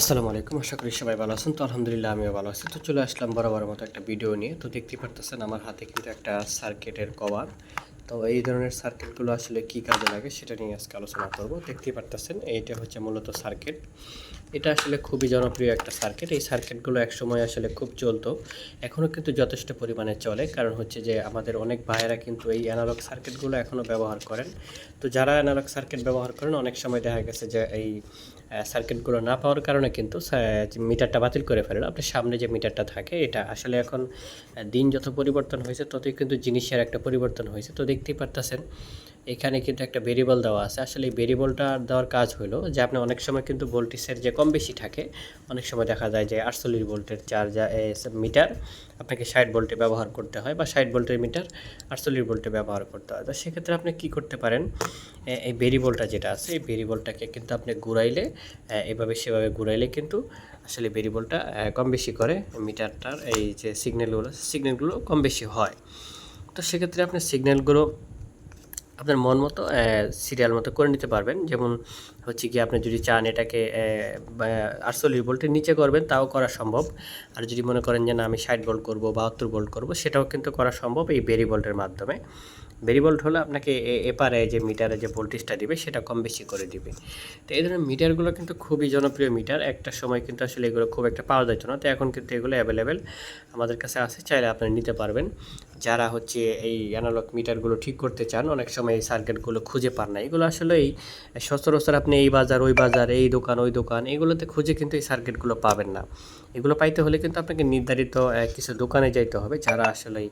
আসসালামু আলাইকুম, আশা করি সবাই ভালো আছেন। তো আলহামদুলিল্লাহ আমিও ভালো আছি। তো চলে আসলাম বরাবর মতো একটা ভিডিও নিয়ে। তো দেখতে পারতেছেন আমার হাতে কিন্তু একটা সার্কিটের কভার তো এই ধরনের সার্কিটগুলো আসলে কি কাজে লাগে সেটা নিয়ে আজকে আলোচনা করব। দেখতে পারতেছেন, এইটা হচ্ছে মূলত সার্কিট এটা আসলে খুবই জনপ্রিয় একটা সার্কিট এই সার্কিটগুলো একসময় আসলে খুব চলতো। এখনও কিন্তু যথেষ্ট পরিমাণে চলে। কারণ হচ্ছে যে আমাদের অনেক ভাইয়েরা কিন্তু এই অ্যানালগ সার্কিটগুলো এখনও ব্যবহার করেন। তো যারা অ্যানালগ সার্কিট ব্যবহার করেন, অনেক সময় দেখা গেছে যে এই সার্কিটগুলো না পাওয়ার কারণে কিন্তু মিটারটা বাতিল করে ফেলেন। আপনার সামনে যে মিটারটা থাকে, এটা আসলে এখন দিন যত পরিবর্তন হয়েছে, ততই কিন্তু জিনিসের একটা পরিবর্তন হয়েছে। তো দেখতেই পারতেছেন এখানে কিন্তু একটা ভেরিয়েবল দেওয়া আছে। আসলে এই ভেরিয়েবলটা দেওয়ার কাজ হলো যে, আপনি অনেক সময় কিন্তু ভোল্টেজের যে কম বেশি থাকে, অনেক সময় দেখা যায় যে, আটচল্লিশ ভোল্টের চার্জার মিটার আপনাকে ষাট ভোল্টে ব্যবহার করতে হয় বা ষাট ভোল্টের মিটার আটচল্লিশ ভোল্টে ব্যবহার করতে হয়। তো সেক্ষেত্রে আপনি কি করতে পারেন? এই ভেরিয়েবলটা যেটা আছে, এই ভেরিয়েবলটাকে কিন্তু আপনি ঘুরাইলে এভাবে সেভাবে ঘুরাইলে কিন্তু আসলে ভেরিয়েবলটা কম বেশি করে মিটারটার এই যে সিগন্যালগুলো সিগন্যালগুলো কম বেশি হয়। তো সেক্ষেত্রে আপনি সিগন্যালগুলো আপনার মন মতো সিরিয়াল মতো করে নিতে পারবেন। যেমন হচ্ছে কি আপনি যদি চান এটাকে আটচল্লিশ বোল্টের নিচে করবেন, তাও করা সম্ভব। আর যদি মনে করেন যে না, আমি ষাট ভোল্ট করব বাহাত্তর বোল্ট করব, সেটাও কিন্তু করা সম্ভব এই বেরি বোল্টের মাধ্যমে। ভেরিভোল্ট হলে আপনাকে এপারে যে মিটারে যে ভোল্টেজটা দিবে, সেটা কম বেশি করে দিবে। তো এই ধরনের মিটারগুলো কিন্তু খুবই জনপ্রিয় মিটার একটা সময় কিন্তু আসলে এগুলো খুব একটা পাওয়া যেত না। তো এখন কিন্তু এগুলো অ্যাভেলেবেল আমাদের কাছে আছে, চাইলে আপনি নিতে পারবেন। যারা হচ্ছে এই অ্যানালগ মিটারগুলো ঠিক করতে চান, অনেক সময় এই সার্কিটগুলো খুঁজে পান না। এগুলো আসলে এই সচরাচর আপনি এই বাজার, ওই বাজার, এই দোকান, ওই দোকান, এগুলোতে খুঁজে কিন্তু এই সার্কিটগুলো পাবেন না। এগুলো পাইতে হলে কিন্তু আপনাকে নির্ধারিত কিছু দোকানে যাইতে হবে যারা আসলে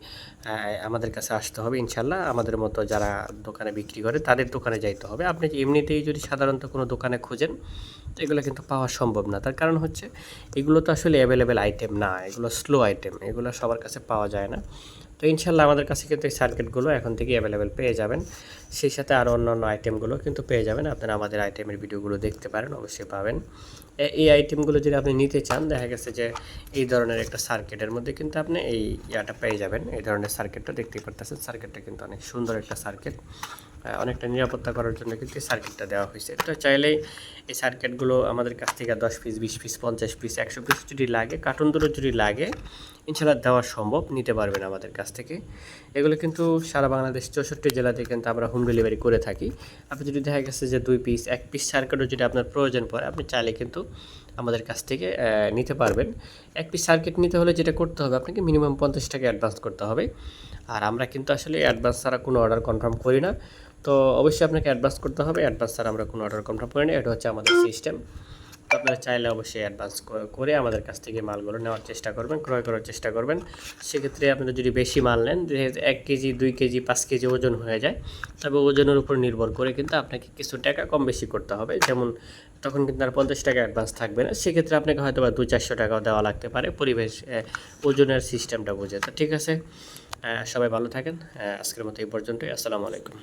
আমাদের কাছে আসতে হবে ইনশাল্লাহ। আমাদের মতো যারা দোকানে বিক্রি করে তাদের দোকানে যাইতে হবে। আপনি এমনিতেই যদি সাধারণত কোনো দোকানে খোঁজেন, তো এগুলো কিন্তু পাওয়া সম্ভব না। তার কারণ হচ্ছে, এগুলো তো আসলে অ্যাভেলেবেল আইটেম না, এগুলো স্লো আইটেম এগুলো সবার কাছে পাওয়া যায় না। তো ইনশাল্লাহ আমাদের কাছে কিন্তু এই সার্কিটগুলো এখন থেকে অ্যাভেলেবেল পেয়ে যাবেন। সেই সাথে আরও অন্যান্য আইটেমগুলো কিন্তু পেয়ে যাবেন। আপনারা আমাদের আইটেমের ভিডিওগুলো দেখতে পারেন, অবশ্যই পাবেন। এই আইটেমগুলো যদি আপনি নিতে চান, দেখা গেছে যে এই ধরনের একটা সার্কিটের মধ্যে কিন্তু আপনি এই ইয়াটা পেয়ে যাবেন। এই ধরনের সার্কিটটা দেখতেই পারতেছেন সার্কিটটা কিন্তু অনেক সুন্দর একটা সার্কিট অনেকটা নিরাপত্তা করার জন্য কিন্তু এই সার্কিটটা দেওয়া হয়েছে। তো চাইলেই এই সার্কিটগুলো আমাদের কাছ থেকে দশ পিস বিশ পিস পঞ্চাশ পিস একশো পিস যদি লাগে, কার্টুন দুটো যদি লাগে ইনশাল্লাহ দেওয়া সম্ভব, নিতে পারবেন আমাদের কাছ থেকে। এগুলো কিন্তু সারা বাংলাদেশ চৌষট্টি জেলাতে কিন্তু আমরা হোম ডেলিভারি করে থাকি। আপনি যদি দেখা গেছে যে দুই পিস এক পিস সার্কিটও যদি আপনার প্রয়োজন পড়ে, আপনি চাইলে কিন্তু আমাদের কাছ থেকে নিতে পারবেন। এক পিস সার্কিট নিতে হলে যেটা করতে হবে, আপনাকে মিনিমাম পঞ্চাশ টাকা অ্যাডভান্স করতে হবে। আর আমরা কিন্তু আসলে অ্যাডভান্স ছাড়া কোনো অর্ডার কনফার্ম করি না। তো অবশ্যই আপনাকে অ্যাডভান্স করতে হবে অ্যাডভান্স ছাড়া আমরা কোনো অর্ডার কনফার্ম করি না। এটা হচ্ছে আমাদের সিস্টেম আপনারা চাইলে অবশ্যই অ্যাডভান্স করে আমাদের কাছ থেকে মালগুলো নেওয়ার চেষ্টা করবেন, ক্রয় করার চেষ্টা করবেন। সেক্ষেত্রে আপনারা যদি বেশি মাল নেন এক কেজি, দুই কেজি, পাঁচ কেজি ওজন হয়ে যায়, তবে ওজনের উপর নির্ভর করে কিন্তু আপনাকে কিছু টাকা কম বেশি করতে হবে। যেমন তখন কিন্তু আর পঞ্চাশ টাকা অ্যাডভান্স থাকবে না, সেক্ষেত্রে আপনাকে হয়তো বা দু চারশো টাকাও দেওয়া লাগতে পারে পরিবেশ ওজনের সিস্টেমটা বুঝে। তো ঠিক আছে সবাই ভালো থাকেন আজকের মতো এই পর্যন্তই, আসসালামু আলাইকুম।